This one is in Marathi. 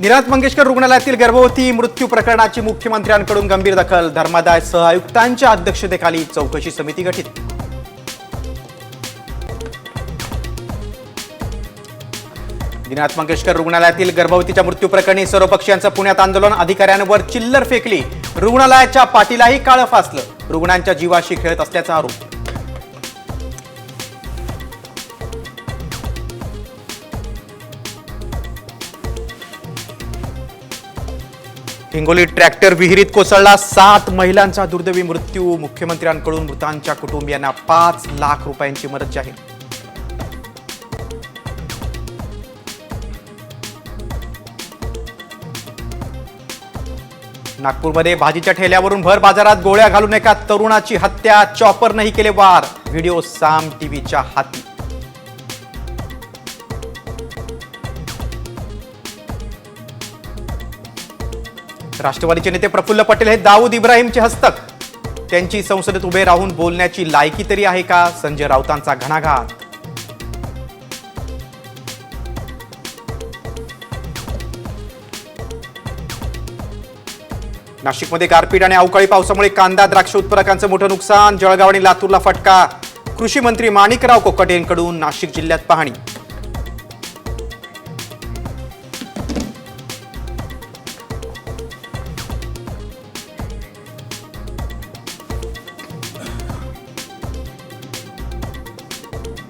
निनाथ मंगेशकर रुग्णालयातील गर्भवती मृत्यू प्रकरणाची मुख्यमंत्र्यांकडून गंभीर दखल धर्मादाय सहआयुक्तांच्या अध्यक्षतेखाली चौकशी समिती गठीत. निनाथ मंगेशकर रुग्णालयातील गर्भवतीच्या मृत्यू प्रकरणी सर्व पुण्यात आंदोलन अधिकाऱ्यांवर चिल्लर फेकली. रुग्णालयाच्या पाठीलाही काळं फासलं. रुग्णांच्या जीवाशी खेळत असल्याचा आरोप. हिंगोली ट्रॅक्टर विहिरीत कोसळला सात महिलांचा दुर्दैवी मृत्यू. मुख्यमंत्र्यांकडून मृतांच्या कुटुंबियांना पाच लाख रुपयांची मदत जाहीर. नागपूरमध्ये भाजीच्या ठेल्यावरून भर बाजारात गोळ्या घालून एका तरुणाची हत्या. चॉपरनंही केले वार. व्हिडिओ साम टीव्हीच्या हाती. राष्ट्रवादीचे नेते प्रफुल्ल पटेल हे दाऊद इब्राहिमचे हस्तक. त्यांची संसदेत उभे राहून बोलण्याची लायकी तरी आहे का? संजय राऊतांचा घणाघात. नाशिकमध्ये गारपीट आणि अवकाळी पावसामुळे कांदा द्राक्ष उत्पादकांचं मोठं नुकसान जळगाव आणि लातूरला फटका. कृषी मंत्री माणिकराव कोकाटे यांकडून नाशिक जिल्ह्यात पाहणी.